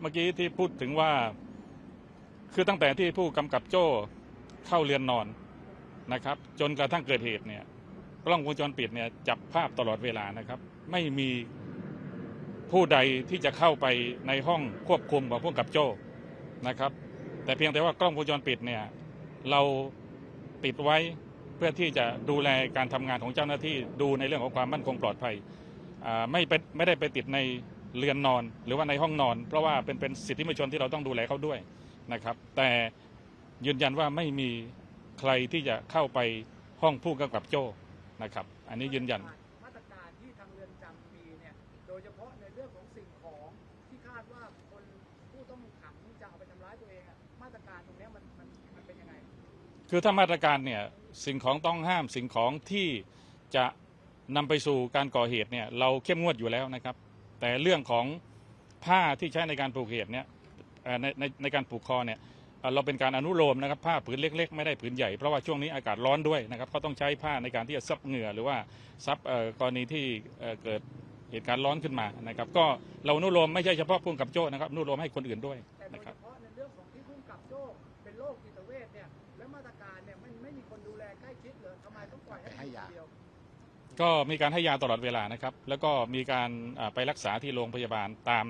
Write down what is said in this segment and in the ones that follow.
เมื่อกี้ที่พูดถึงว่า คือตั้งแต่ที่ผู้กำกับโจ้เข้าเรือนนอนนะครับ จนกระทั่งเกิดเหตุเนี่ย กล้องวงจรปิดเนี่ยจับภาพตลอดเวลานะครับ ไม่มีผู้ใดที่จะเข้าไปในห้องควบคุมของผู้กำกับโจ้นะครับ แต่เพียงแต่ว่ากล้องวงจรปิดเนี่ย เราติดไว้เพื่อที่จะดูแลการทำงานของเจ้าหน้าที่ดูในเรื่องของความมั่นคงปลอดภัยไม่เป็นไม่ได้ไปติดใน เรือนนอนหรือว่าในห้องนอน เพราะว่าเป็นเป็นสิทธิมนุษยชนที่เราต้องดูแลเขาด้วยนะครับ แต่ยืนยันว่าไม่มีใครที่จะเข้าไปห้องผู้กำกับโจ้นะครับ อันนี้ยืนยัน มาตรการที่ทางเรือนจำมีเนี่ย โดยเฉพาะในเรื่องของสิ่งของที่คาดว่าคนผู้ต้องขังจะเอาไปทำร้ายตัวเองอะมาตรการตรงเนี้ยมันมันมันเป็นยังไง คือถ้ามาตรการเนี่ยสิ่งของต้องห้ามสิ่งของที่จะนำไปสู่การก่อเหตุเนี่ยเราเข้มงวดอยู่แล้วนะครับ แต่เรื่องของผ้าที่ใช้ในการผูกเหตุเนี่ยในในในการผูกคอเนี่ยเราเป็นการอนุโลมนะครับผ้าผืนเล็ก ๆ ไม่ได้ผืนใหญ่เพราะว่าช่วงนี้อากาศร้อนด้วยนะครับเขาต้องใช้ผ้าในการที่จะซับเหงื่อหรือว่าซับกรณีที่เเกิดเหตุการณ์ร้อนขึ้นมานะครับ ก็เราอนุโลมไม่ใช่เฉพาะพุ่งกับโจ้นะครับอนุโลมให้คนอื่นด้วยแต่โดยนะคเฉรับพาะในเรื่องของที่พุ่งกับโจ้เป็นโรคจิตเวชเนี่ยแล้วมาตรการเนี่ยมันไม่มีคนดูแลใกล้ชิดเลยทำไมต้องปล่อยให้ยู่คนเดียว ก็มีการให้ยาตลอดเวลานะครับ แล้วก็มีการอ่าไปรักษาที่โรงพยาบาลตาม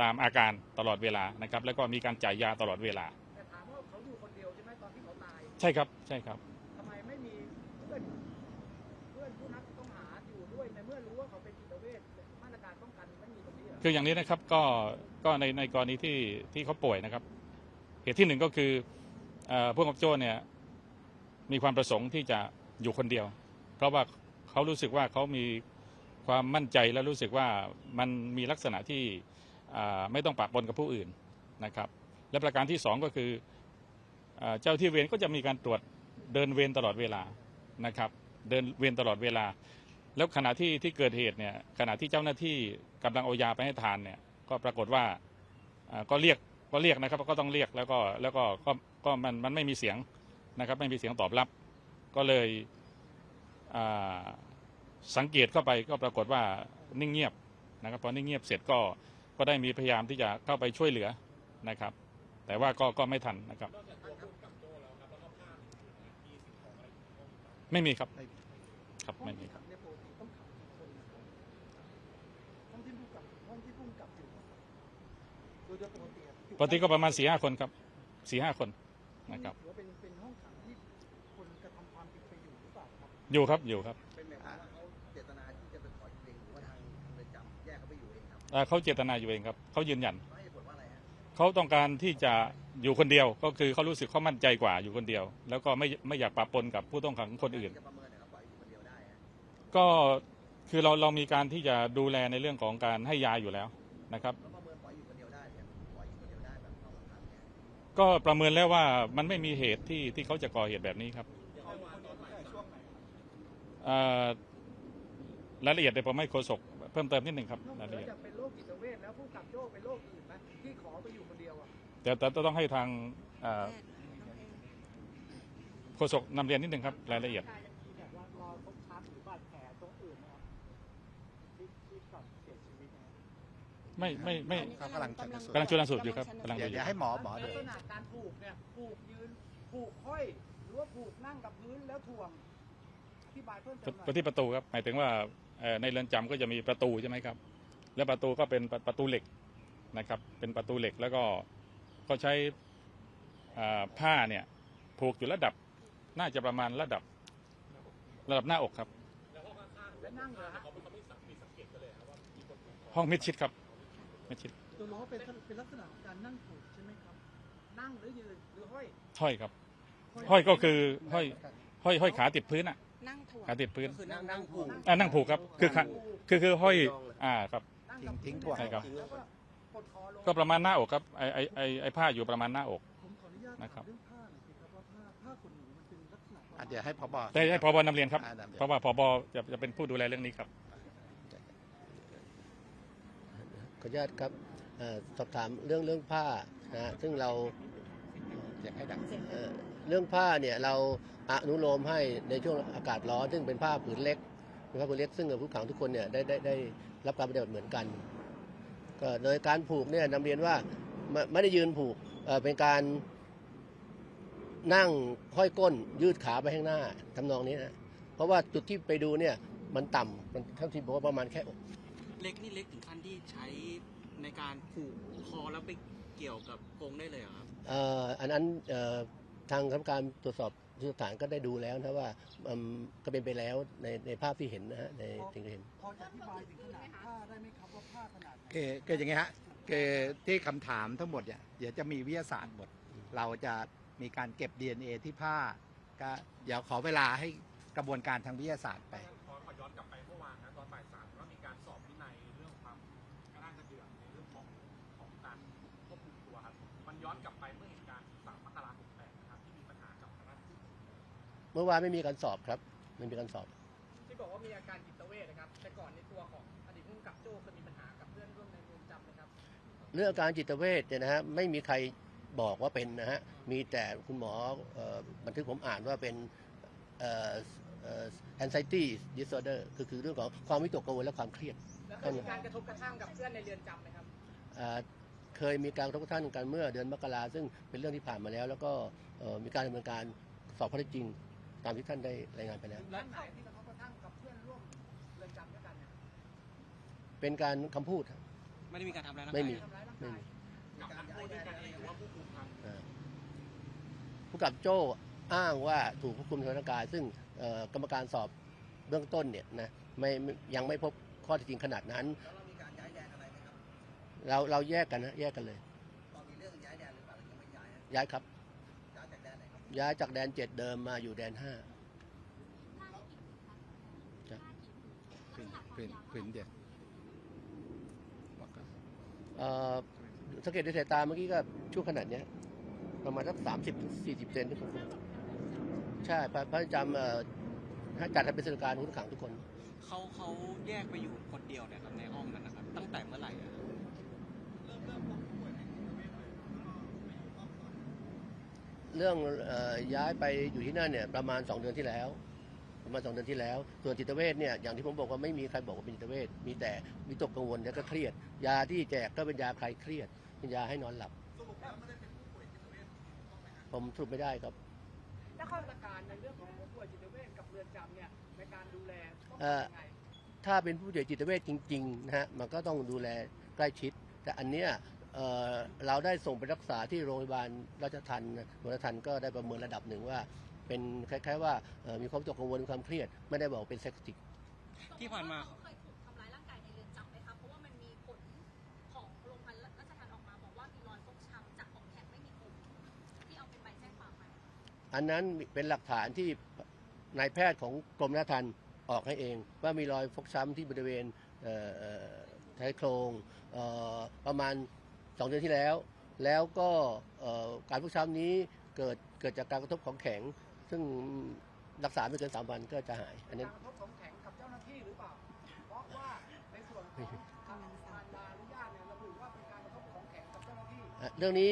ตามอาการตลอดเวลานะครับ แล้วก็มีการจ่ายยาตลอดเวลาแต่ถามว่าเขาอยู่คนเดียวใช่ไหมตอนที่เขาตายใช่ครับใช่ครับทำไมไม่มีเพื่อนเพื่อนผู้นักต้องหาอยู่ด้วยในเมื่อรู้ว่าเขาเป็นจิตเวชมาตรการป้องกันไม่มีตรงนี้เหรอคืออย่างนี้นะครับก็ก็ในในกรณีที่ที่เขาป่วยนะครับ เหตุที่หนึ่งก็คือเอ่อพวกกับโจ้เนี่ยมีความประสงค์ที่จะอยู่คนเดียว เพราะว่า เขารู้สึกว่าเขามีความมั่นใจและรู้สึกว่ามันมีลักษณะที่ไม่ต้องปะปนกับผู้อื่นนะครับ และประการที่สองก็คือเจ้าที่เวรก็จะมีการตรวจเดินเวรตลอดเวลานะครับเดินเวรตลอดเวลา แล้วขณะที่ที่เกิดเหตุเนี่ยขณะที่เจ้าหน้าที่กำลังเอายาไปให้ทานเนี่ยก็ปรากฏว่าก็เรียกก็เรียกนะครับก็ต้องเรียกแล้วก็แล้วก็ก็ก็มันมันไม่มีเสียงนะครับไม่มีเสียงตอบรับ ก็เลยอ่า สังเกตเข้าไปก็ปรากฏว่านิ่งเงียบนะครับพอนิ่งเงียบเสร็จก็ก็ได้มีพยายามที่จะเข้าไปช่วยเหลือนะครับ แต่ว่าก็ก็ไม่ทันนะครับ ไม่มีครับครับไม่มีครับเนี่ยปกติต้องขังกี่คนนะครับห้องที่พุ่งกับห้องที่พุ่งกับอยู่โดยโดยปกติอะอยู่ปกติก็ประมาณสี่ห้าคนครับสี่ห้าคนนะครับถือว่าเป็นเป็นห้องขังที่คนกระทำความผิดไปอยู่หรือเปล่าครับอยู่ครับ อยู่เองครับเขาเจตนาอยู่เองครับเขายืนยันเขาต้องการที่จะอยู่คนเดียวก็คือเขารู้สึกเขามั่นใจกว่าอยู่คนเดียว แล้วก็ไม่ไม่อยากปะปนกับผู้ต้องขังคนอื่น ก็คือเราเรามีการที่จะดูแลในเรื่องของการให้ยาอยู่แล้วนะครับ ก็ประเมินแล้วว่ามันไม่มีเหตุที่ที่เขาจะก่อเหตุแบบนี้ครับรายละเอียดเดี๋ยวผมให้โฆษก พิ่มเติมนิดหนึ่งครับนอกรายเหละนือเอียดจากเป็นโรคจิตเวชแล้วผู้กับโจ้เป็นโรคอื่นไหมที่ขอไปอยู่คนเดียวอะแต่แต่ต้องให้ทางเอ่อโฆษกนำเรียนนิดหนึ่งครับรายละเอียดที่แบบว่ารอยฟกช้ำหรือบาดแผลตรงอื่นนะครับที่ที่กับเสียชีวิตนะครับไม่ไม่ไม่ เขากำลังชันสูตร กำลังชันสูตรอยู่ครับกำลัง เดี๋ยวเดี๋ยวให้หมอหมอลัดู กษณะการผูกเนี่ยผูกยืนผูกห้อย หรือว่าผูกนั่งกับพื้นแล้วถ่วงอธิบายเพิ่มเติมหน่ไปอยที่ประตูครับหมายถึงว่าเอ่อ ในเรือนจำก็จะมีประตูใช่ไหมครับ แล้วประตูก็เป็นประประตูเหล็กนะครับ เป็นประตูเหล็กแล้วก็ก็ใช้อ่าผ้าเนี่ยผูกอยู่ระดับน่าจะประมาณระดับระดับหน้าอกครับและนั่งเหรอฮะห้องมิดชิดครับมิดชิดตัวล้อเป็นเป็นลักษณะของการนั่งผูกใช่ไหมครับ นั่งหรือยืนหรือห้อยห้อยครับ ห้อยก็คือห้อยห้อยห้อยขาติดพื้นอะ นั่งถ่วงขาติดพื้นคือนั่งนั่งผูก อ่านั่งผูกครับคือขาคือคือห้อยอ่าครับนั่งกับทิ้งถ่วง ใช่ครับ แล้วก็กดคอลง ก็ประมาณหน้าอกครับไอไอไอไอผ้าอยู่ประมาณหน้าอก ผมขออนุญาตนะครับถามเรื่องผ้าหน่อยสิครับว่าผ้าผ้าขนหนูมันเป็นลักษณะอะเดี๋ยวให้พบ ได้ให้พบนำเรียนครับ อ่านำเรียน เพราะว่าพบจะจะเป็นผู้ดูแลเรื่องนี้ครับ ขออนุญาตครับเอ่อสอบถามเรื่องเรื่องผ้านะฮะซึ่งเราเสียงให้ดัง เอ่อ เรื่องผ้าเนี่ยเราอนุโลมให้ในช่วงอากาศร้อนซึ่งเป็นผ้าผืนเล็กเป็นผ้าผืนเล็กซึ่งผู้ขังทุกคนเนี่ยได้ได้ได้รับการปฏิบัติเหมือนกัน ก็โดยการผูกเนี่ยนำเรียนว่าไม่ไม่ได้ยืนผูกเอ่อเป็นการนั่งห้อยก้นยืดขาไปข้างหน้าทำนองนี้นะเพราะว่าจุดที่ไปดูเนี่ยมันต่ำมันเท่าที่บอกว่าประมาณแค่อกเล็กนี่เล็กถึงขั้นที่ใช้ในการผูกคอแล้วไปเกี่ยวกับกรงได้เลยเหรอครับเอ่ออันนั้นเอ่อ ทางคณะกรรมการตรวจสอบสถานก็ได้ดูแล้วนะว่าอืมก็เป็นไปแล้วในในภาพที่เห็นนะฮะในสิ่งที่เห็น พอจะอธิบายถึงขนาดผ้าได้ไหมครับว่าผ้าขนาดไหนคือคืออย่างงี้ฮะคือที่คำถามทั้งหมดเนี่ยเดี๋ยวจะมีวิทยาศาสตร์หมด เราจะมีการเก็บ DNA ที่ผ้าก็เดี๋ยวขอเวลาให้กระบวนการทางวิทยาศาสตร์ไป มื่อวานไม่มีการสอบครับไม่มีการสอบ ที่บอกว่ามีอาการจิตเวชนะครับ แต่ก่อนในตัวของอดีตผู้กำกับโจ้เคยมีปัญหากับเพื่อนร่วมในเรือนจำนะครับ เรื่องอาการจิตเวชเนี่ยนะฮะไม่มีใครบอกว่าเป็นนะฮะมีแต่คุณหมอเอ่อบันทึกผมอ่านว่าเป็นเอ่อเอ่อ anxiety disorder คือคือเรื่องของความวิตกกังวลและความเครียด แล้วเคยมีการกระทบกระทั่งกับเพื่อนในเรือนจำไหมครับ อ่าเคยมีการกระทบกระทั่งกันเมื่อเดือนมกราซึ่งเป็นเรื่องที่ผ่านมาแล้ว แล้วก็เอ่อมีการดำเนินการสอบข้อเท็จจริง ตามที่ท่านได้รายงานไปแล้วด้านไหนที่กระทบกระทั่งกับเพื่อนร่วมเรือนจำด้วยกันเนี่ยเป็นการคำพูดครับ ไม่ได้มีการทำร้ายร่างไม่กายมี ทำร้ายร่างไม่กายมีกับนักโทษด้วยกันเองหรือว่าผู้คุมครับอ่าผู้กับโจ้อ้างว่าถูกควบคุมทางร่างกาย ซึ่งเอ่อกรรมการสอบเบื้องต้นเนี่ยนะไม่ไม่ยังไม่พบข้อเท็จจริงขนาดนั้น แล้วเรามีการย้ายแดนอะไรไหมครับเราเราแยกกันนะแยกกันเลย ตอนมีเรื่องย้ายแดนหรือเปล่าหรือยังไม่ย้ายฮะย้ายครับ ย้ายจากแดนเจ็ดเดิมมาอยู่แดนห้าขึ้นขึ้นขึ้นเดี๋ยวบอกก่อนเอ่อสังเกตด้วยสายตาเมื่อกี้ก็ช่วงขนาดเนี้ย ประมาณสักสามสิบถึงสี่สิบเซนทุกคนใช่พระพระจำเอ่อให้จัดให้เป็นสถานการณ์ผู้ต้องขังทุกคน เขาเขาแยกไปอยู่คนเดียวเนี่ยครับในห้องนั้นนะครับ ตั้งแต่เมื่อไหร่อะครับ เรื่องเอ่อย้ายไปอยู่ที่นั่นเนี่ยประมาณ 2 เดือนที่แล้ว ประมาณ2เดือนที่แล้ว ส่วนจิตเวชเนี่ยอย่างที่ผมบอกว่าไม่มีใครบอกว่าเป็นจิตเวชมีแต่วิตกกังวลแล้วก็เครียด ยาที่แจกก็เป็นยาคลายเครียด เป็นยาให้นอนหลับผมสรุปไม่ได้ครับและข้อมาตรการในเรื่องของผู้ป่วยจิตเวชกับเรือนจำเนี่ยในการดูแลต้องเอ่อทำยังไงถ้าเป็นผู้ป่วยจิตเวชจริงๆนะฮะมันก็ต้องดูแลใกล้ชิด แต่อันเนี้ย เเราได้ส่งไปรักษาที่โรงพยาบาลราชทันโรงพยาบาลราชทันก็ได้ประเมินระดับหนึ่งว่า เป็นคล้ายๆว่ามีความตกกังวลความเครียด ไม่ได้บอกเป็นเซ็กซิกที่ผ่านมาเคยถูกทำร้ายร่างกายในเรือนจำไหมคะเพราะว่ามันมีผลของโรงพยาบาลราชทัณฑ์ออกมาบอกว่ามีรอยฟกช้ำจากของแข็งไม่มีคมที่เอาเป็นใบแจ้งความมาอันนั้นเป็นหลักฐานที่นายแพทย์ของกรมราชทัณฑ์ออกให้เอง ว่ามีรอยฟกช้ำที่บริเวณเท้ายโครงประมาณ สองเดือนที่แล้ว แล้วก็เอ่อการฟกช้ำนี้เกิดเกิดจากการกระทบของแข็ง ซึ่งรักษาไม่เกินสามวันก็จะหาย อันนี้การกระทบของแข็งกับเจ้าหน้าที่หรือเปล่า เพราะว่าในส่วนของทางทางดาอนุญาตเนี่ยระบุว่าเป็นการกระทบของแข็งกับเจ้าหน้าที่อะเรื่องนี้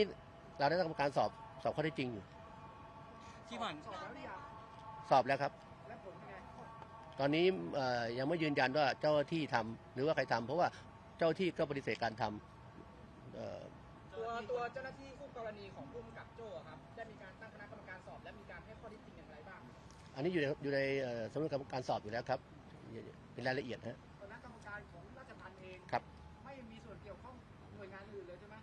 เราได้ทำการสอบสอบข้อเท็จจริงอยู่ที่ผ่านสอบแล้วหรือยังสอบแล้วครับ และผลเป็นไงตอนนี้เอ่อยังไม่ยืนยันว่าเจ้าหน้าที่ทำหรือว่าใครทำเพราะว่าเจ้าหน้าที่ก็ปฏิเสธการทำเอ่อ ตัวตัวเจ้าหน้าที่คู่กรณีของผู้กำกับโจ้ครับได้มีการตั้งคณะกรรมการสอบ และมีการให้ข้อเท็จจริงอย่างไรบ้าง อันนี้อยู่ในอยู่ในเอ่อสำนวนการสอบอยู่แล้วครับ เป็นรายละเอียดฮะคณะกรรมการของราชทัณฑ์เองครับไม่มีส่วนเกี่ยวข้องหน่วยงานอื่นเลยใช่ไหม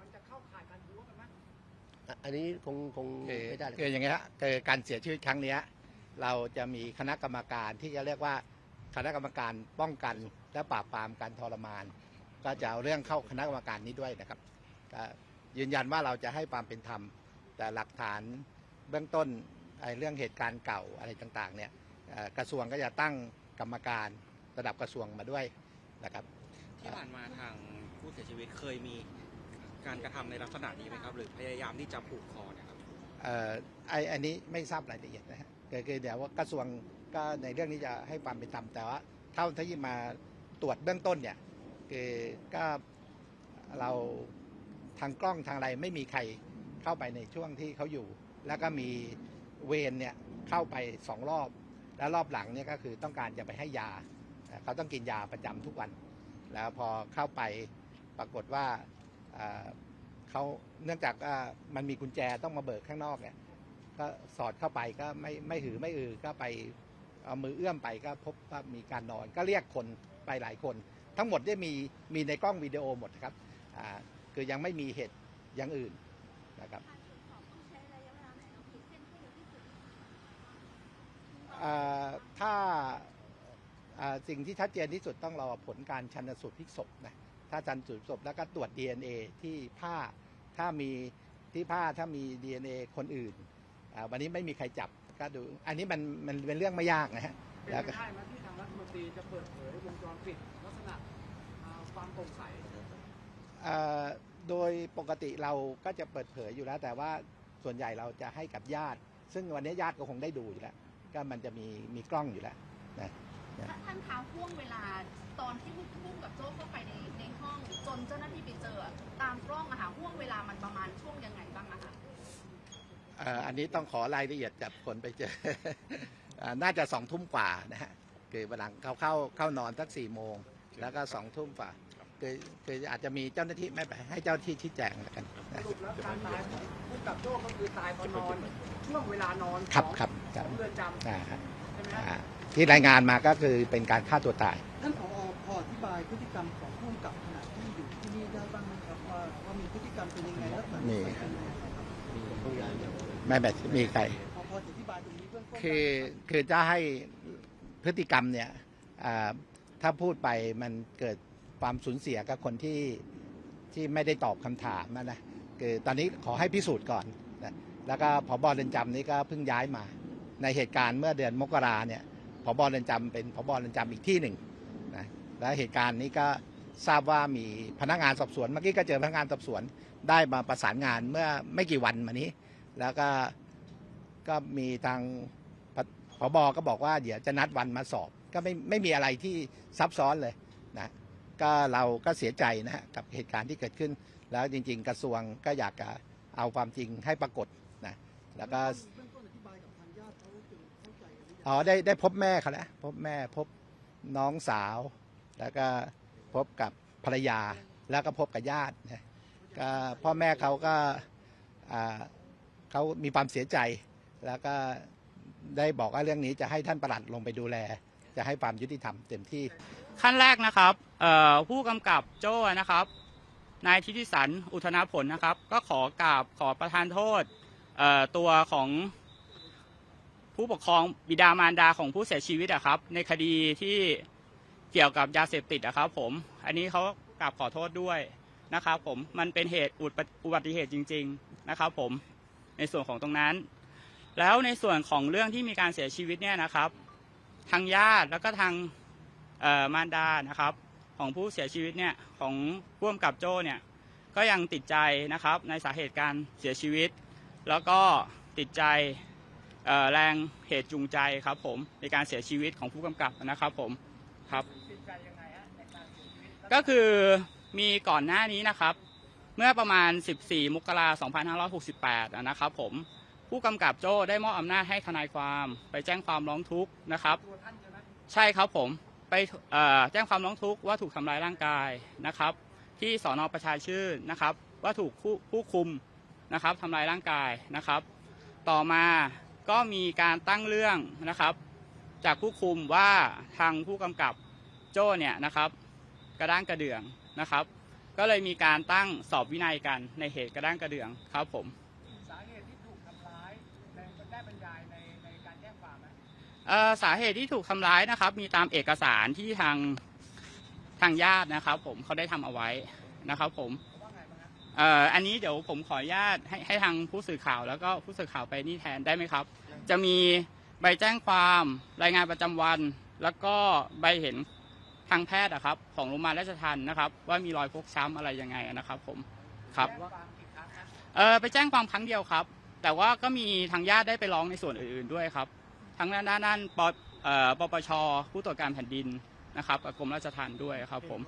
มันจะเข้าข่ายการบู๊กันไหมอะอันนี้คงคงคือไม่ได้เลยคืออย่างเงี้ยฮะคือการเสียชีวิตครั้งเนี้ยเราจะมีคณะกรรมการที่จะเรียกว่าคณะกรรมการป้องกันและปราบปรามการทรมาน ก็จะเอาเรื่องเข้าคณะกรรมการนี้ด้วยนะครับก็ยืนยันว่าเราจะให้ความเป็นธรรม แต่หลักฐานเบื้องต้นไอ้เรื่องเหตุการณ์เก่าอะไรต่างๆเนี่ยเอ่อกระทรวงก็จะตั้งกรรมการระดับกระทรวงมาด้วยนะครับ ที่ผ่านมาทางผู้เสียชีวิตเคยมีการกระทำในลักษณะนี้ไหมครับ หรือพยายามที่จะผูกคอเนะครับ เอ่อไออันนี้ไม่ทราบรายละเอียดนะฮะคือคือเดี๋ยวว่ากระทรวงก็ในเรื่องนี้จะให้ความเป็นธรรมแต่ว่าเท่าที่มาตรวจเบื้องต้นเนี่ย คือก็เราทางกล้องทางอะไรไม่มีใครเข้าไปในช่วงที่เขาอยู่ แล้วก็มีเวรเนี่ยเข้าไปสองรอบ แล้วรอบหลังเนี่ยก็คือต้องการจะไปให้ยา เขาต้องกินยาประจำทุกวัน แล้วพอเข้าไปปรากฏว่าเขาเนื่องจากว่ามันมีกุญแจต้องมาเบิกข้างนอกเนี่ยก็สอดเข้าไปก็ไม่ไม่หือไม่อือก็ไปเอามือเอื้อมไปก็พบว่ามีการนอน ก็เรียกคนไปหลายคน ทั้งหมดได้มีมีในกล้องวิดีโอหมดครับอ่าคือยังไม่มีเหตุอย่างอื่นนะครับถ้าสิ่งที่ชัดเจนที่สุดต้องรอผลการชันสูตรพลิกศพนะถ้าชันสูตรศพแล้วก็ตรวจ DNA ที่ผ้าถ้ามีที่ผ้าถ้ามี DNA คนอื่นอ่าวันนี้ไม่มีใครจับก็ดู อันนี้มันมันเป็นเรื่องไม่ยากนะฮะเป็นไปได้ไหมที่ทางรัฐมนตรีจะเปิดเผยวงจรปิด ความโปร่งใสโดยปกติเราก็จะเปิดเผยอยู่แล้ว แต่ว่าส่วนใหญ่เราจะให้กับญาติ ซึ่งวันนี้ญาติก็คงได้ดูอยู่แล้ว ก็มันจะมีมีกล้องอยู่แล้วนะท่านคะห่วงเวลาตอนที่พุ่งกับโจ้เข้าไปในในห้องจนเจ้าหน้าที่ไปเจอ ตามกล้องอะค่ะห่วงเวลามันประมาณช่วงยังไงบ้างอะคะอันนี้ต้องขอรายละเอียดจากคนไปเจออน่าจะสองทุ่มกว่านะฮะคือวันหลังเขาเข้าเข้านอนสักสี่โมง แล้วก็สองทุ่มกว่าคือคืออาจจะมีเจ้าหน้าที่ไม่ไปให้เจ้าหน้าที่ชี้แจงแล้วกันสนะรุปแล้วการตายของผู้กับโจ้ก็คือตายตอนนอนช่วงเวลานอนครับของครับคขรับองเรือนจำอ่าฮะใช่ไหมอ่าฮะที่รายงานมาก็คือเป็นการฆ่าตัวตายท่านผอพออธิบายพฤติกรรมของผู้กำกับขณะที่อยู่ที่นี่ได้บ้างไหมครับว่าว่ามีพฤติกรรมเป็นยังไงลักษณะนิสัยเป็นยังไงครับไม่แบบมีใครพอพอจะอธิบายตรงนี้เบื้องต้นคือได้ไหมรับคือจะให้พฤติกรรมเนี่ยอ่า ถ้าพูดไปมันเกิดความสูญเสียกับคนที่ที่ไม่ได้ตอบคำถามนะคือตอนนี้ขอให้พิสูจน์ก่อนนะแล้วก็ผบเรือนจำนี่ก็เพิ่งย้ายมา ในเหตุการณ์เมื่อเดือนมกราเนี่ยผบเรือนจำเป็นผบเรือนจำอีกที่หนึ่งนะและเหตุการณ์นี้ก็ทราบว่ามีพนักงานสอบสวนเมื่อกี้ก็เจอพนักงานสอบสวนได้มาประสานงานเมื่อไม่กี่วันมานี้ แล้วก็ก็มีทางผบก็บอกว่าเดี๋ยวจะนัดวันมาสอบ ก็ไม่ไม่มีอะไรที่ซับซ้อนเลยนะก็เราก็เสียใจนะฮะกับเหตุการณ์ที่เกิดขึ้น แล้วจริง ๆ กระทรวงก็อยากจะเอาความจริงให้ปรากฏนะแล้วก็อ๋อได้ได้พบแม่เขาแล้วพบแม่พบน้องสาว แล้วก็พบกับภรรยาแล้วก็พบกับญาตินะก็พ่อแม่เขาก็เขามีความเสียใจ แล้วก็ได้บอกว่าเรื่องนี้จะให้ท่านประหลัดลงไปดูแล จะให้ความยุติธรรมเต็มที่ ขั้นแรกนะครับผู้กำกับโจ้นะครับนายทิติสันอุทนาผลนะครับ ก็ขอกราบขอประทานโทษตัวของผู้ปกครองบิดามารดาของผู้เสียชีวิตอะครับ ในคดีที่เกี่ยวกับยาเสพติดอะครับ ผม อันนี้เขากราบขอโทษด้วยนะครับ ผมมันเป็นเหตุอุบัติเหตุจริง ๆนะครับ ผมในส่วนของตรงนั้น แล้วในส่วนของเรื่องที่มีการเสียชีวิตเนี่ยนะครับ ทางญาติแล้วก็ทางมารดานะครับ ของผู้เสียชีวิตเนี่ยของพ่วมกับโจ้เนี่ยก็ยังติดใจนะครับในสาเหตุการเสียชีวิต แล้วก็ติดใจแรงเหตุจูงใจครับผมในการเสียชีวิตของผู้กำกับนะครับผมครับก็คือมีก่อนหน้านี้นะครับ เมื่อประมาณ 14 มกราคม 2568 นะครับผม ผู้กำกับโจ้ได้มอบอำนาจให้ทนายความไปแจ้งความร้องทุกข์นะครับใช่ไหมใช่ครับผมไปแจ้งความร้องทุกข์ว่าถูกทำร้ายร่างกายนะครับ ที่สอนอประชาชื่นนะครับ ว่าถูกผู้ผู้คุมนะครับทำร้ายร่างกายนะครับ ต่อมาก็มีการตั้งเรื่องนะครับ จากผู้คุมว่าทางผู้กำกับโจ้เนี่ยนะครับ กระด้างกระเดื่องนะครับ ก็เลยมีการตั้งสอบวินัยกันในเหตุกระด้างกระเดื่องครับผม สาเหตุที่ถูกทำร้ายนะครับ มีตามเอกสารที่ทางทางญาตินะครับ ผมเขาได้ทำเอาไว้นะครับ ผมอันนี้เดี๋ยวผมขออนุญาตให้ให้ทางผู้สื่อข่าว แล้วก็ผู้สื่อข่าวไปนี่แทนได้ไหมครับ จะมีใบแจ้งความรายงานประจำวัน แล้วก็ใบเห็นทางแพทย์อะครับ ของโรงพยาบาลราชทันนะครับ ว่ามีรอยฟกช้ำอะไรยังไงนะครับ ผมครับเออไปแจ้งความครั้งเดียวครับ แต่ว่าก็มีทางญาติได้ไปร้องในส่วนอื่น ๆด้วยครับ ทั้งด้านด้านด้านปเอ่อปปชผู้ตรวจการแผ่นดินนะครับกับกรมราชทัณฑ์ด้วยครับผม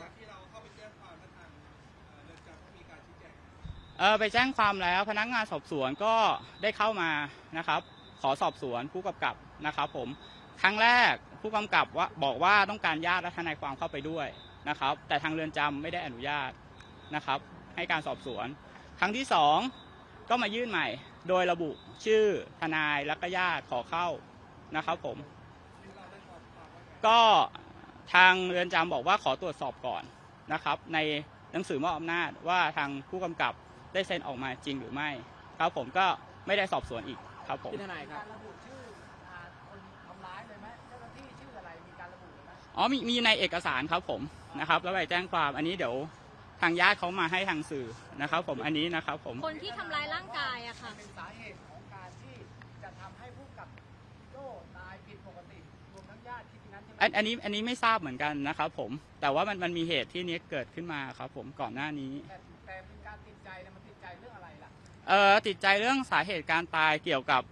เออไปแจ้งความแล้วพนักงานสอบสวนก็ได้เข้ามานะครับ ขอสอบสวนผู้กำกับนะครับผมครั้งแรกผู้กำกับว่าบอกว่าต้องการญาติและทนายความเข้าไปด้วยนะครับ แต่ทางเรือนจำไม่ได้อนุญาตนะครับ ให้การสอบสวน ครั้งที่สองก็มายื่นใหม่ โดยระบุชื่อทนายและก็ญาติขอเข้า นะครับผม ก็ทางเรือนจำบอกว่าขอตรวจสอบก่อนนะครับ ในหนังสือมอบอำนาจว่าทางผู้กำกับได้เซ็นออกมาจริงหรือไม่ครับผมก็ไม่ได้สอบสวนอีกครับผม พี่ทนายคการับรระบุชื่ออ่าคนทำร้ายเลยไหมเจ้าหน้าที่ชื่ออะไรมีการระบุเลยไหมอ๋อมีมีในเอกสารครับผมนะครับ แล้วไปแจ้งความอันนี้เดี๋ยวทางญาติเขามาให้ทางสื่อนะครับ ผมอันนี้นะครับผม คนที่ทำร้ายร่างกายอะค่ะ เป็นสาเหตุของการที่จะทำให้ผู้กับโจ้ตายผิดปกติรวมทั้งญาติคิด อย่างนั้นใช่ไหมอันอันนี้อันนี้ไม่ทราบเหมือนกันนะครับผมแต่ว่ามันมันมีเหตุที่นี้เกิดขึ้นมาครับผมก่อนหน้านี้ แต่แต่เป็นการติดใจเนี่ยมันติดใจเรื่องอะไรล่ะเอ่อติดใจเรื่องสาเหตุการตายเกี่ยวกับ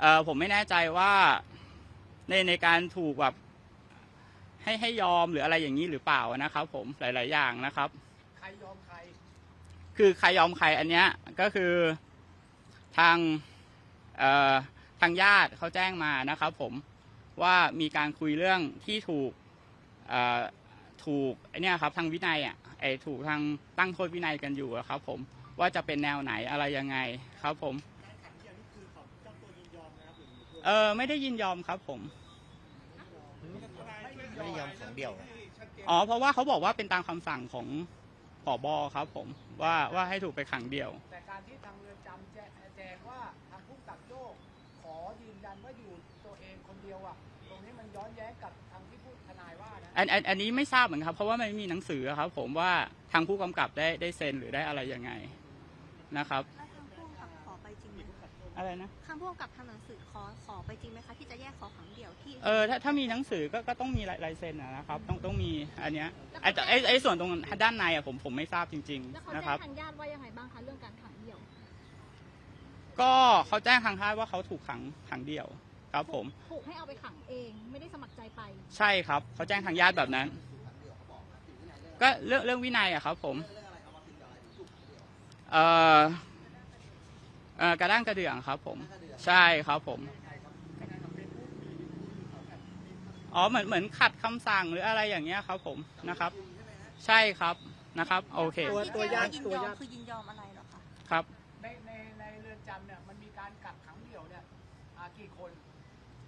เอ่อผมไม่แน่ใจว่าในในการถูกแบบให้ให้ยอมหรืออะไรอย่างนี้หรือเปล่านะครับ ผมหลาย ๆ อย่างนะครับ ใครยอมใคร คือใครยอมใครอันเนี้ยก็คือทางเอ่อทางญาติเขาแจ้งมานะครับ ผม ว่ามีการคุยเรื่องที่ถูกเอ่อถูกไอเนี้ยครับทางวินัยอะไอถูกทางตั้งโทษวินัยกันอยู่อะครับ ผมว่าจะเป็นแนวไหนอะไรยังไงครับผมเออไม่ได้ยินยอมครับผมไม่ได้ยอมขังเดียวอ๋อเพราะว่าเขาบอกว่าเป็นตามคำสั่งของผอบอครับผมว่าว่าให้ถูกไปขังเดียวแต่การที่ทางเอันอันอันนี้ไม่ทราบเหมือนกันครับ เพราะว่ามันไม่มีหนังสือครับ ผมว่าทางผู้กำกับได้ได้เซ็นหรือได้อะไรยังไงนะครับ แล้วทางผู้กำกับขอไปจริงไหมอะไรนะ ทางผู้กำกับทำหนังสือขอขอไปจริงไหมคะที่จะแยกขอขังเดี่ยวที่ เออถ้าถ้ามีหนังสือก็ก็ต้องมีลายลายเซ็นอะนะครับ ต้องต้องมีอันเนี้ยไอ้แต่ไอ้ไอ้ส่วนตรงด้านในอะผมผมไม่ทราบจริง แล้วเขาๆ นะคแจ้รังบทางญาติว่ายังไงบ้างคะเรื่องการขังเดี่ยว ก็เขาแจ้งทางค่ายว่าเขาถูกขังขังเดียว ครับผม ถูกให้เอาไปขังเองไม่ได้สมัครใจไป ใช่ครับเขาแจ้งทางญาติแบบนั้น ก็เรื่องเรื่องวินัยอะครับผมเอ่อเอ่อกระด้างกระเดื่องครับผม ใช่ครับผมอ๋อเหมือนเหมือนขัดคำสั่งหรืออะไรอย่างเงี้ยครับผมนะครับ ใช่ครับนะครับ โอเคตัวตัวญาติยินตัวยอมญาติ คือยินยอมอะไรเหรอคะ ครับ ในในในเรือนจำเนี่ยมันมีการกักขังเดี่ยวเนี่ยอ่ากี่คน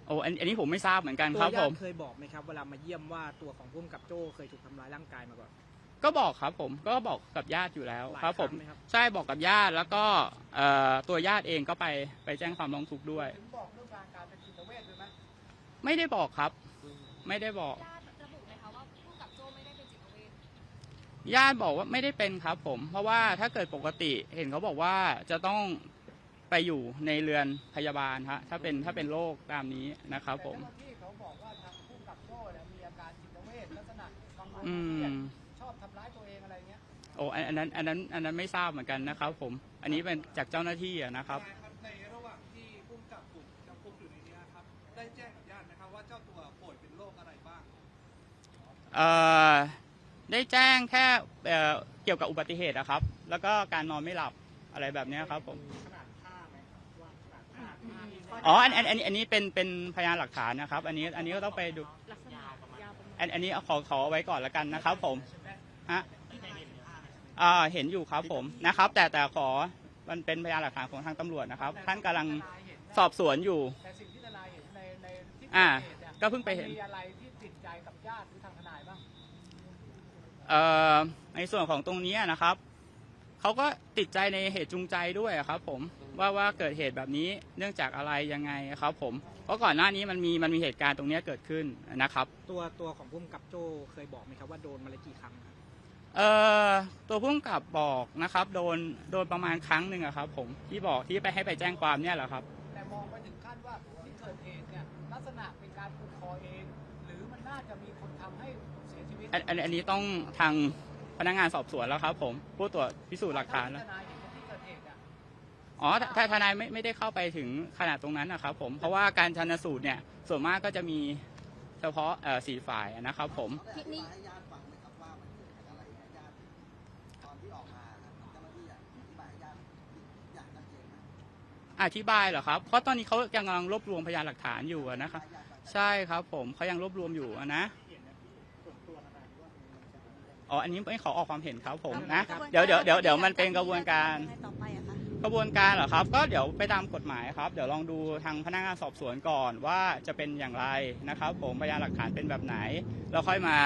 โอ้อันอันนี้ผมไม่ทราบเหมือนกันตัควรับญาผติมเคยบอกไหมครับเวลามาเยี่ยมว่าตัวของพุ่มกับโจ้เคยถูกทำร้ายร่างกายมาก่อนก็บอกครับผมก็บอกกับญาติอยู่แล้วหลายครับ ผมครั้งไหมครับ ใช่บอกกับญาติแล้วก็เอ่อตัวญาติเองก็ไปไปแจ้งความร้องทุกข์ด้วย ถึงบอกเรื่องการการเป็นจิตเวชด้วยไหมไม่ได้บอกครับ ไม่ได้บอก ญาติระบุไหมคะว่าผู้กำกับโจ้ไม่ได้เป็นจิตเวช ญาติบอกว่าไม่ได้เป็นครับผม เพราะว่าถ้าเกิดปกติเห็นเขาบอกว่าจะต้อง ไปอยู่ในเรือนพยาบาลฮะถ้าเป็นถ้าเป็นโรคตามนี้นะครับผมแต่เจ้าหน้าที่เขาบอกว่าทางผู้กำกับโจ้เนี่ยมีอาการจิตเวชลักษณะกังวลอืเครียดมชอบทำร้ายตัวเองอะไรเงี้ยโอ้อันอันนั้นอันนั้นอันนั้นไม่ทราบเหมือนกันนะครับผมอันนี้เป็นจากเจ้าหน้าที่อะนะครับ ในระหว่างที่พุ่มกับถูกจำคุกอยู่ในนี้ครับได้แจ้งกับญาติไหมครับว่าเจ้าตัวป่วยเป็นโรคอะไรบ้างเอ่อได้แจ้งแค่เอ่อเกี่ยวกับอุบัติเหตุนะครับ แล้วก็การนอนไม่หลับอะไรแบบเนี้ยครับผม อ๋ออันอันอันนี้อันนี้เป็นเป็นพยานหลักฐานนะครับ อันนี้อันนี้ก็ต้องไปดูลักษณะยาวประมาณอันอันนี้เอาขอขอไว้ก่อนแล้วกันนะครับ ผมฮะอ่าเห็นอยู่ครับผมนะครับ แต่แต่ขอมันเป็นพยานหลักฐานของทางตำรวจนะครับ ท่านกำลังสอบสวนอยู่ แต่สิ่งที่ทนายเห็นในในที่อ่าเกิดเหตุเนี่ยก็เพิ่งไปเห็นมัมีอะไรที่ติดใจกับญาติหรือทางทนายบ้างเอ่อในส่วนของตรงนี้นะครับเขาก็ติดใจในเหตุจูงใจด้วยอะครับ ผม ว่าว่าเกิดเหตุแบบนี้เนื่องจากอะไรยังไงครับผมเพราะก่อนหน้านี้มันมีมันมีเหตุการณ์ตรงเนี้ยเกิดขึ้นนะครับ ตัวตัวของพุ่มกับโจ้เคยบอกไหมครับว่าโดนมาแล้วกี่ครั้งครับเอ่อตัวผู้กำกับบอกนะครับ โดนโดนประมาณครั้งหนึ่งอะครับ ผมที่บอกที่ไปให้ไปแจ้งความเนี่ยแหละครับ แต่มองไปถึงขั้นว่าที่เกิดเหตุเนี่ยลักษณะเป็นการผูกคอเอง หรือมันน่าจะมีคนทำให้เสียชีวิตอันอันอันนี้ต้องทางพนักงานสอบสวนแล้วครับ ผมผู้ตรวจพิสูจน์หลักฐานทแล้วนาย อ๋อถ้าถ้าทนายไม่ไม่ได้เข้าไปถึงขนาดตรงนั้นนะครับผมเพราะว่าการชันสูตรเนี่ยส่วนมากก็จะมีเฉพาะเอ่อสี่ฝ่ายนะครับผมได้อธิบายให้ญาติฟังไหมครับว่ามันเกิดจากอะไรเนี่ยญาติตอนที่ออกมาครับเจ้าหน้าที่อยากอธิบายให้ญาติอย่างชัดเจนไหมอธิบายเหรอครับ เพราะตอนนี้เขายังกำลังรวบรวมพยานหลักฐานอยู่อะนะครับ ใช่ครับผมเขายังรวบรวมอยู่อะนะอ๋ออันนี้ไม่ขอออกความเห็นครับผมนะ เดี๋ยวเดี๋ยวเดี๋ยวเดี๋ยวมันเป็นกระบวนการต่อไปอะคะ กระบวนการเหรอครับ ก็เดี๋ยวไปตามกฎหมายครับ เดี๋ยวลองดูทางพนักงานสอบสวนก่อนว่าจะเป็นอย่างไรนะครับ ผมพยานหลักฐานเป็นแบบไหน แล้วค่อยมา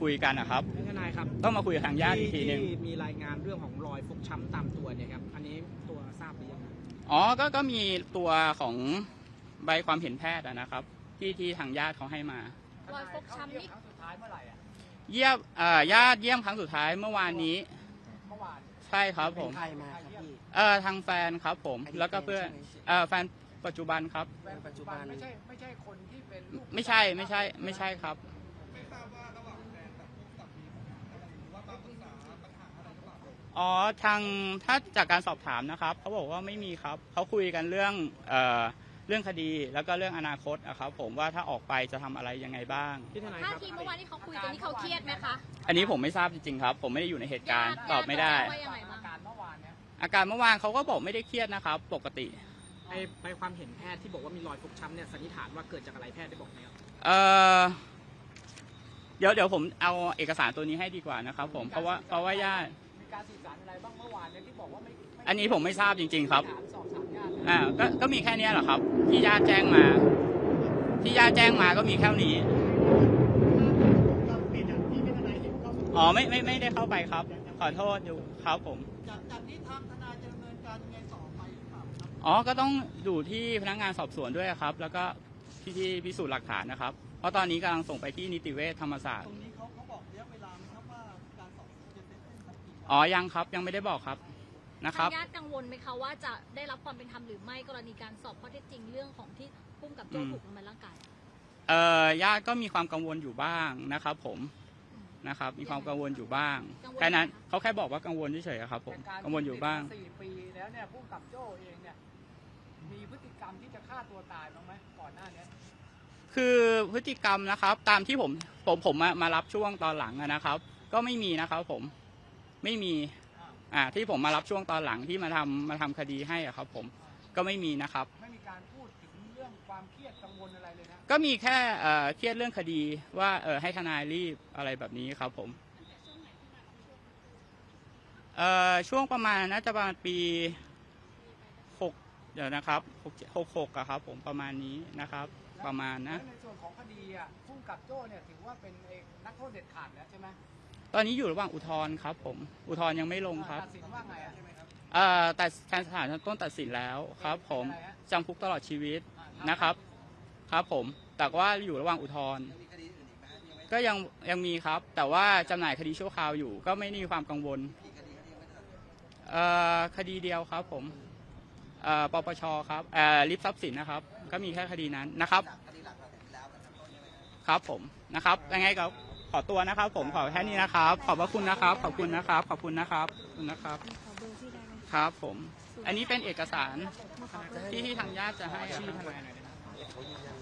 คุยกันนะครับทนายครับต้องมาคุยกับทางญาติอีกทีหนึ่งที่มีรายงานเรื่องของรอยฟกช้ำตามตัวเนี่ยครับ อันนี้ตัวทราบหรือยังครับอ๋อ ก็ ก็มีตัวของใบความเห็นแพทย์อะนะครับ ที่ที่ทางญาติเขาให้มา รอยฟกช้ำนี่ ครั้งสุดท้ายเมื่อไหร่อะเยี่ยมเอ่อญาติเยี่ยมครั้งสุดท้ายเมื่อวานนี้ เมื่อวาน ใช่ครับผม ใครมาครับ พี่ เอ่อทางแฟนครับผมแล้วก็เพื่อนเอ่อแฟนปัจจุบันครับ แฟนปัจจุบัน ไม่ใช่ไม่ใช่คนที่เป็นลูกไม่ใช่ไม่ใช่ไม่ใช่ครับ อ๋อทางถ้าจากการสอบถามนะครับเขาบอกว่าไม่มีครับเขาคุยกันเรื่องเอ่อเรื่องคดีแล้วก็เรื่องอนาคตอะครับผมว่าถ้าออกไปจะทำอะไรยังไงบ้างที่ทนายท่าครับทีเมื่อวานที่เขาคุยกันนี่เขาเครียดไหมคะอันนี้ผมไม่ทราบจริงๆครับ ผมไม่ได้อยู่ในเหตุการณ์ตอบไม่ได้ญาติว่ายังไงบ้างการเมื่ อวานเนี่ยอาการเมื่อวานเขาก็บอกไม่ได้เครียดนะครับ ปกติไอ้ไปความเห็นแพทย์ที่บอกว่ามีรอยฟกช้ำเนี่ยสันนิษฐานว่าเกิดจากอะไรแพทย์ได้บอกไหมครับเอ่อเดี๋ยวเดี๋ยวผมเอาเอกสารตัวนี้ให้ดีกว่านะครับผมเพราะว่าเพราะว่าญาติมีการสื่อสารอะไรบ้างเมื่อวานเนี่ยที่บอกว่าไม่ไม่อันนี้ผมไม่ทราบจริง ๆ ครับ ถามสอบถามญาติอ่าก็ก็มีแค่เนี้ยแหละครับ ที่ญาติแจ้งมา ที่ญาติแจ้งมาก็มีแค่นี้อ๋อไม่ไม่ไม่ได้เข้าไปครับ ขอโทษอยู่ครับผม อเปล่าครับอ๋อ ก็ต้องดูที่พนักงานสอบสวนด้วยครับ แล้วก็ที่ที่พิสูจน์หลักฐานนะครับ เพราะตอนนี้กำลังส่งไปที่นิติเวชธรรมศาสตตร์ รงนี้เขาเขาบอกระยะเวลาไหมครับว่าการสอบสวนจะเสร็จสิ้นสักกี่วัน อ๋อ ยังครับ ยังไม่ได้บอกครับ นะครับ ทางญาติกังวลไหมคะว่าจะได้รับความเป็นธรรมหรือไม่กรณีการสอบข้อเท็จจริงเรื่องของที่พุ่มกับโจ้อืม ถูกทำร้ายร่างกายเอ่อ ญาติก็มีความกังวลอยู่บ้างนะครับ ผมนะครับ มีความกังวลอยู่บ้าง กังวล แค่นั้นไหมคะเขาแค่บอกว่ากังวลเฉยๆครับผมแต่ารกังวลอยู่บ้างติดมสี่ปีแล้วเนี่ยผู้กำกับโจ้เองเนี่ย มีพฤติกรรมที่จะฆ่าตัวตายบ้างไหมก่อนหน้าเนี้ยคือพฤติกรรมนะครับ ตามที่ผมผมผมมามารับช่วงตอนหลังอะนะครับ ก็ไม่มีนะครับ ผมไม่มีอ่าที่ผมมารับช่วงตอนหลังที่มาทำมาทำคดีให้อะครับ ผมก็ไม่มีนะครับ ไม่มีการพูดถึงเรื่องความเครียดกังวลอะไรเลยนะก็มีแค่เอ่อเครียดเรื่องคดีว่าเออให้ทนายรีบอะไรแบบนี้ครับผมเอ่อช่วงประมาณน่าจะประมาณปีหก เดี๋ยวนะครับหกหกหกอะครับ ผมประมาณนี้นะครับ ประมาณนะแล้วในส่วนของคดีอะผู้กำกับโจ้เนี่ยถือว่าเป็นเอกนักโทษเด็ดขาดแล้วใช่ไหมตอนนี้อยู่ระหว่างอุทธรณ์ครับ ผม อุทธรณ์ยังไม่ลงครับตัดสินว่าไงอะเอ่อแต่การสถานชั้นต้นตัดสินแล้วครับ ผมจำคุกตลอดชีวิตนะครับ ครับผม แต่ว่าอยู่ระหว่างอุทธรณ์มีคดีอื่นอีกไหมฮะที่ยังไม่ก็ยังยังมีครับ แต่ว่าจำหน่ายคดีชั่วคราวอยู่ ก็ไม่มีความกังวลกี่คดีคดียังไม่ตัดสินเอ่อคดีเดียวครับ ผม เอ่อปปชครับเอ่อริบทรัพย์สินนะครับ ก็มีแค่คดีนั้นนะครับจากคดีหลักเราเสร็จแล้วนะครับต้นใช่ไหมครับ ครับผมนะครับยังไงก็ขอตัวนะครับ ผมขอแค่นี้นะครับ ขอบพระคุณนะครับ ขอบคุณนะครับ ขอบคุณนะครับขอบคุณนะครับครับ ผม อันนี้เป็นเอกสารที่ที่ทางญาติจะให้อะครับ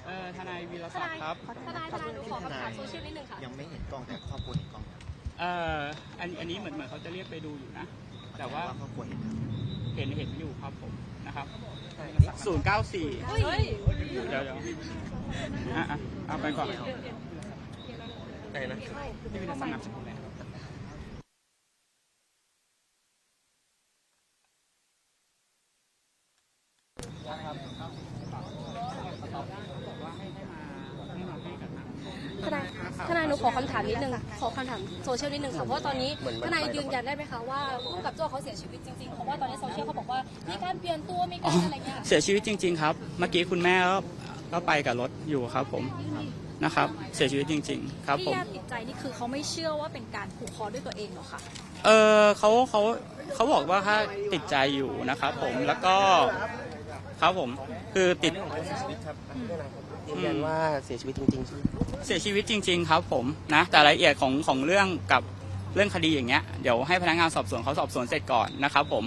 เออทนายวีรศักดิ์ครับทนายทนายหนูขอคำถามโซเชียลนิดนึงค่ะยังไม่เห็นกล้องแต่ครอบครัวเห็นกล้องครับเอ่ออันอันนี้เหมือนเหมือนเขาจะเรียกไปดูอยู่นะ แต่ว่าครอบครัวเห็นครับเห็นเห็นอยู่ครับผม นะครับศูนย์เก้าสี่เฮ้ยเดี๋ยวเดี๋ยวอะอะเอาไปก่อนได้นะนี่เป็นสนับสนุนเลย ทนายท นายหนูขอคำถามนิดนึงขอคำถามโซเชียลนิดนึงค่ะเพราะว่าตอนนี้ทนายยืนยันได้ไหมคะว่าผู้กำกับโจ้เขาเสียชีวิตจริงๆเพราะว่าตอนนี้โซเชียลเขาบอกว่ามีการเปลี่ยนตัวมีอ๋กาอรอะไรเงี้ยเสียชีวิตจริง ๆ ครับ เมื่อกี้คุณแม่ก็ก็ไปกับรถอยู่ครับผมนะครับ เสียชีวิตจริง ๆ ครับที่ผมญาติติดใจนี่คือเขาไม่เชื่อว่าเป็นการผูกคอด้วยตัวเองหรอคะเออเขาเขาเขาบอกว่าถ้าติดใจอยู่นะครับผมแล้วก็ครับผมคือติด ยืนยันว่าเสียชีวิตจริงๆใช่ไหมเสียชีวิตจริง ๆ ครับผมนะแต่รายละเอียดของของเรื่องกับเรื่องคดีอย่างเงี้ยเดี๋ยวให้พนักงานสอบสวนเขาสอบสวนเสร็จก่อนนะครับผม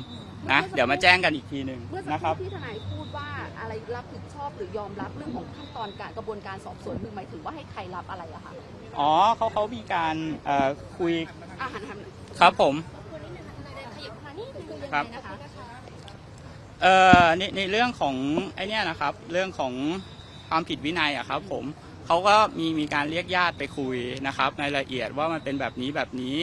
นะเดี๋ยวมาแจ้งกันอีกทีหนึ่งเมื่อสักนะคครัรู่บที่ทนายพูดว่าอะไรรับผิดชอบหรือยอมรับเรื่องของขั้นตอนการกระบวนการสอบสวนคือหมายถึงว่าให้ใครรับอะไรอะคะอ๋อเขาเขามีการเอ่อคุยอาหารทครับผม ขยับมานี่คือยังครัไงบนะคะ เอ่อในในเรื่องของไอเนี้ยนะครับ เรื่องของ ความผิดวินัยอะครับผมเขาก็มีมีการเรียกญาติไปคุยนะครับในรายละเอียดว่ามันเป็นแบบนี้แบบนี้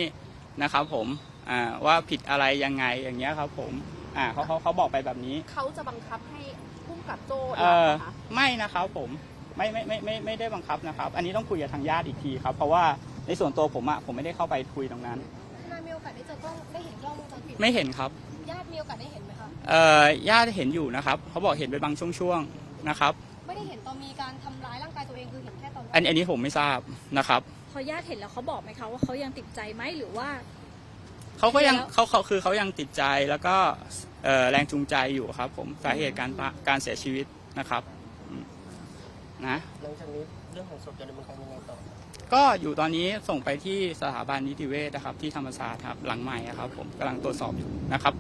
นะครับผมอ่าว่าผิดอะไรยังไงอย่างเงี้ยครับผมอ่าเขาเขาเขาบอกไปแบบนี้เขาจะบังคับให้พุ่มกับโจ้เอรับอเหรอคะไม่นะครับผมไม่ไม่ไม่ไม่ไม่ได้บังคับนะครับ อันนี้ต้องคุยกับทางญาติอีกทีครับเพราะว่าในส่วนตัวผมอะผมไม่ได้เข้าไปคุยตรงนั้นทนายมีโอกาสได้เจอกล้องได้เห็นกล้องวงจรปิดไม่เห็นครับญาติมีโอกาสได้เห็นไหมคะเอ่อญาติเห็นอยู่นะครับเขาบอกเห็นไปบางช่วงๆนะครับ ไม่ได้เห็นตอนมีการทำร้ายร่างกายตัวเองคือเห็นแค่ตอนอันอันนี้ผมไม่ทราบนะครับ พอญาติเห็นแล้วเขาบอกไหมคะว่าเขายังติดใจไหมหรือว่า เขาก็ยังแล้ว เขาเขาคือเขายังติดใจแล้วก็เอ่อแรงจูงใจอยู่ครับ ผมสาเหตุการตะการเสียชีวิตนะครับอืมนะหลังจากนี้เรื่องของศพจะดำเนินการยังไงต่อ ก็อยู่ตอนนี้ส่งไปที่สถาบันนิติเวชนะครับ ที่ธรรมศาสตร์ครับหลังใหม่อะครับ ผมกำลังตรวจสอบอยู่นะครับ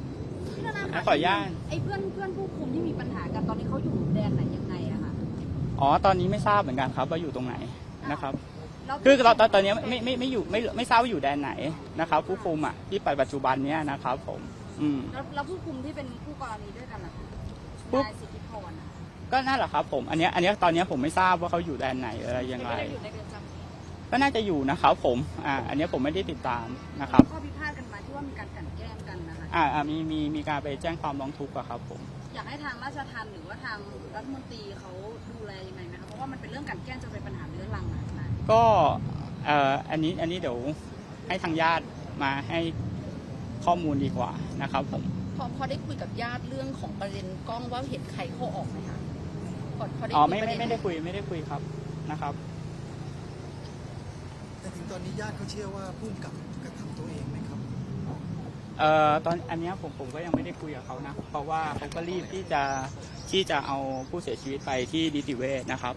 พี่นานาขอคะอนุญาต ไอ้เพื่อนเพื่อนผู้คุมที่มีปัญหากันตอนนี้เขาอยู่แดนไหนยังไงอะคะ อ๋อตอนนี้ไม่ทราบเหมือนกันครับว่าอยู่ตรงไหนนะครับแล้วคือตอนตอนตอนนี้ไม่ไม่ไม่อยู่ไม่ไม่ทราบว่าอยู่แดนไหนนะครับ ผู้คุมอะที่ปัจจุบันเนี้ยนะครับผมอืมแล้วแล้วผู้คุมที่เป็นผู้กรณีด้วยกันล่ะคะผู้นายสิทธิพรอะก็นั่นแหละครับผมอันเนี้ยอันเนี้ยตอนเนี้ยผมไม่ทราบว่าเขาอยู่แดนไหนอะไรยังไงไม่ได้อยู่ในเรือนจำนี้ก็น่าจะอยู่นะครับผมอ่าอันเนี้ยผมไม่ได้ติดตามนะครับข้อพิพาทกันมาที่ว่ามีการกลั่นแกล้งกันนะคะ อ่าอ่ามีมีมีการไปแจ้งความร้องทุกข์อะครับผม อยากให้ทางราชทัณฑ์หรือว่าทางรัฐมนตรีเขาดูแลยังไงไหมคะเพราะว่ามันเป็นเรื่องกลั่นแกล้งจนเป็นปัญหาเรื้อรังอะนะก็เอ่ออันนี้อันนี้เดี๋ยวให้ทางญาติมาให้ข้อมูลดีกว่านะครับผมพอพอได้คุยกับญาติเรื่องของประเด็นกล้องว่าเห็นใครเข้าออกไหมคะพอพอได้อ๋อคุยไม่ประไม่เด็นไม่ได้คุยไม่ได้คุยครับนะครับ แต่ถึงตอนนี้ญาติเขาเชื่อว่าพุ่มกับกระทำตัวเองไหมครับ เอ่อตอนอันเนี้ยผมผมก็ยังไม่ได้คุยกับเขานะ เพราะว่าเขาก็รีบที่จะที่จะเอาผู้เสียชีวิตไปที่นิติเวชนะครับ